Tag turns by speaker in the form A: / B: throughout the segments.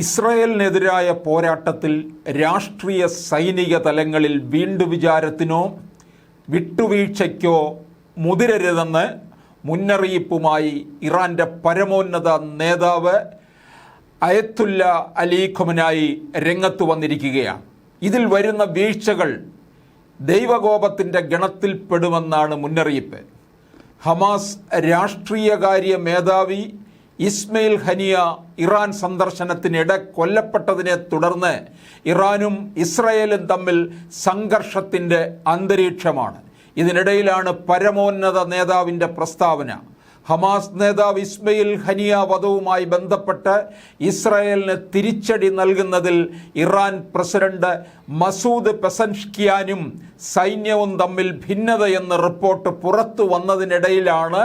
A: ഇസ്രായേലിനെതിരായ പോരാട്ടത്തിൽ രാഷ്ട്രീയ സൈനിക തലങ്ങളിൽ വീണ്ടു വിചാരത്തിനോ വിട്ടുവീഴ്ചയ്ക്കോ മുതിരരുതെന്ന് മുന്നറിയിപ്പുമായി ഇറാന്റെ പരമോന്നത നേതാവ് അയത്തുല്ല അലി ഖുമനായി രംഗത്ത് വന്നിരിക്കുകയാണ്. ഇതിൽ വരുന്ന വീഴ്ചകൾ ദൈവകോപത്തിന്റെ ഗണത്തിൽപ്പെടുമെന്നാണ് മുന്നറിയിപ്പ്. ഹമാസ് രാഷ്ട്രീയകാര്യ മേധാവി ഇസ്മയിൽ ഹനിയ ഇറാൻ സന്ദർശനത്തിനിടെ കൊല്ലപ്പെട്ടതിനെ തുടർന്ന് ഇറാനും ഇസ്രയേലും തമ്മിൽ സംഘർഷത്തിന്റെ അന്തരീക്ഷമാണ്. ഇതിനിടയിലാണ് പരമോന്നത നേതാവിന്റെ പ്രസ്താവന. ഹമാസ് നേതാവ് ഇസ്മയിൽ ഹനിയ വധവുമായി ബന്ധപ്പെട്ട് ഇസ്രായേലിന് തിരിച്ചടി നൽകുന്നതിൽ ഇറാൻ പ്രസിഡന്റ് മസൂദ് പെസൻഷ്കിയാനും സൈന്യവും തമ്മിൽ ഭിന്നതയെന്ന് റിപ്പോർട്ട് പുറത്തു വന്നതിനിടയിലാണ്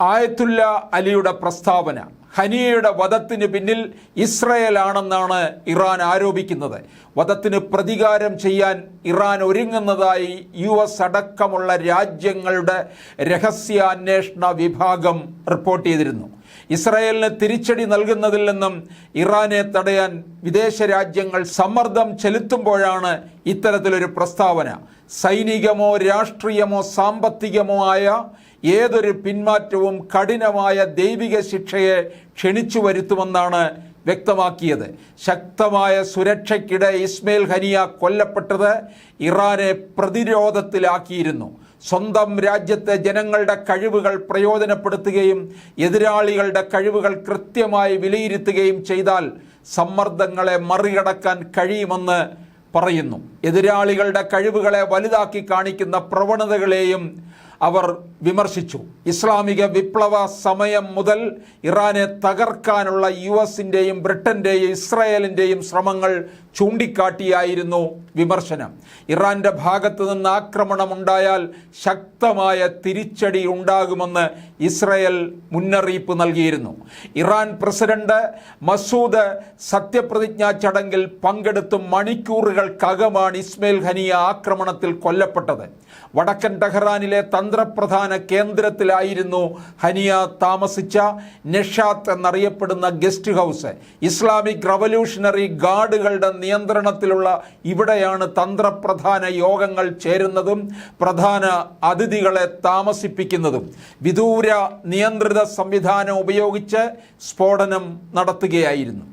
A: ആയത്തുല്ല അലിയുടെ പ്രസ്താവന ഹനിയയുടെ വധത്തിന് പിന്നിൽ ഇസ്രയേലാണെന്നാണ് ഇറാൻ ആരോപിക്കുന്നത്. വധത്തിന് പ്രതികാരം ചെയ്യാൻ ഇറാൻ ഒരുങ്ങുന്നതായി യു എസ് അടക്കമുള്ള രാജ്യങ്ങളുടെ രഹസ്യാന്വേഷണ വിഭാഗം റിപ്പോർട്ട് ചെയ്തിരുന്നു. ഇസ്രായേലിന് തിരിച്ചടി നൽകുന്നതിൽ നിന്നും ഇറാനെ തടയാൻ വിദേശ രാജ്യങ്ങൾ സമ്മർദ്ദം ചെലുത്തുമ്പോഴാണ് ഇത്തരത്തിലൊരു പ്രസ്താവന. സൈനികമോ രാഷ്ട്രീയമോ സാമ്പത്തികമോ ആയ ഏതൊരു പിന്മാറ്റവും കഠിനമായ ദൈവിക ശിക്ഷയെ ക്ഷണിച്ചു വരുത്തുമെന്നാണ് വ്യക്തമാക്കിയത്. ശക്തമായ സുരക്ഷയ്ക്കിടെ ഇസ്മയിൽ ഹനിയ കൊല്ലപ്പെട്ടത് ഇറാനെ പ്രതിരോധത്തിലാക്കിയിരുന്നു. സ്വന്തം രാജ്യത്തെ ജനങ്ങളുടെ കഴിവുകൾ പ്രയോജനപ്പെടുത്തുകയും എതിരാളികളുടെ കഴിവുകൾ കൃത്യമായി വിലയിരുത്തുകയും ചെയ്താൽ സമ്മർദ്ദങ്ങളെ മറികടക്കാൻ കഴിയുമെന്ന് പറയുന്നു. എതിരാളികളുടെ കഴിവുകളെ വലുതാക്കി കാണിക്കുന്ന പ്രവണതകളെയും അവർ വിമർശിച്ചു. ഇസ്ലാമിക വിപ്ലവ സമയം മുതൽ ഇറാനെ തകർക്കാനുള്ള യു എസിന്റെയും ബ്രിട്ടന്റെയും ഇസ്രായേലിന്റെയും ശ്രമങ്ങൾ ചൂണ്ടിക്കാട്ടിയായിരുന്നു വിമർശനം. ഇറാന്റെ ഭാഗത്തു നിന്ന് ആക്രമണമുണ്ടായാൽ ശക്തമായ തിരിച്ചടി ഉണ്ടാകുമെന്ന് ഇസ്രായേൽ മുന്നറിയിപ്പ് നൽകിയിരുന്നു. ഇറാൻ പ്രസിഡന്റ് മസൂദ് സത്യപ്രതിജ്ഞാ ചടങ്ങിൽ പങ്കെടുത്ത് മണിക്കൂറുകൾക്കകമാണ് ഇസ്മയിൽ ഖനിയ ആക്രമണത്തിൽ കൊല്ലപ്പെട്ടത്. വടക്കൻ ടെഹ്റാനിലെ തന്ത്രപ്രധാന കേന്ദ്രത്തിലായിരുന്നു ഹനിയ താമസിച്ച നെഷാത്ത് എന്നറിയപ്പെടുന്ന ഗസ്റ്റ് ഹൗസ്. ഇസ്ലാമിക് റവല്യൂഷണറി ഗാർഡുകളുടെ നിയന്ത്രണത്തിലുള്ള ഇവിടെയാണ് തന്ത്രപ്രധാന യോഗങ്ങൾ ചേരുന്നതും പ്രധാന അതിഥികളെ താമസിപ്പിക്കുന്നതും. വിദൂര നിയന്ത്രിത സംവിധാനം ഉപയോഗിച്ച് സ്ഫോടനം നടത്തുകയായിരുന്നു.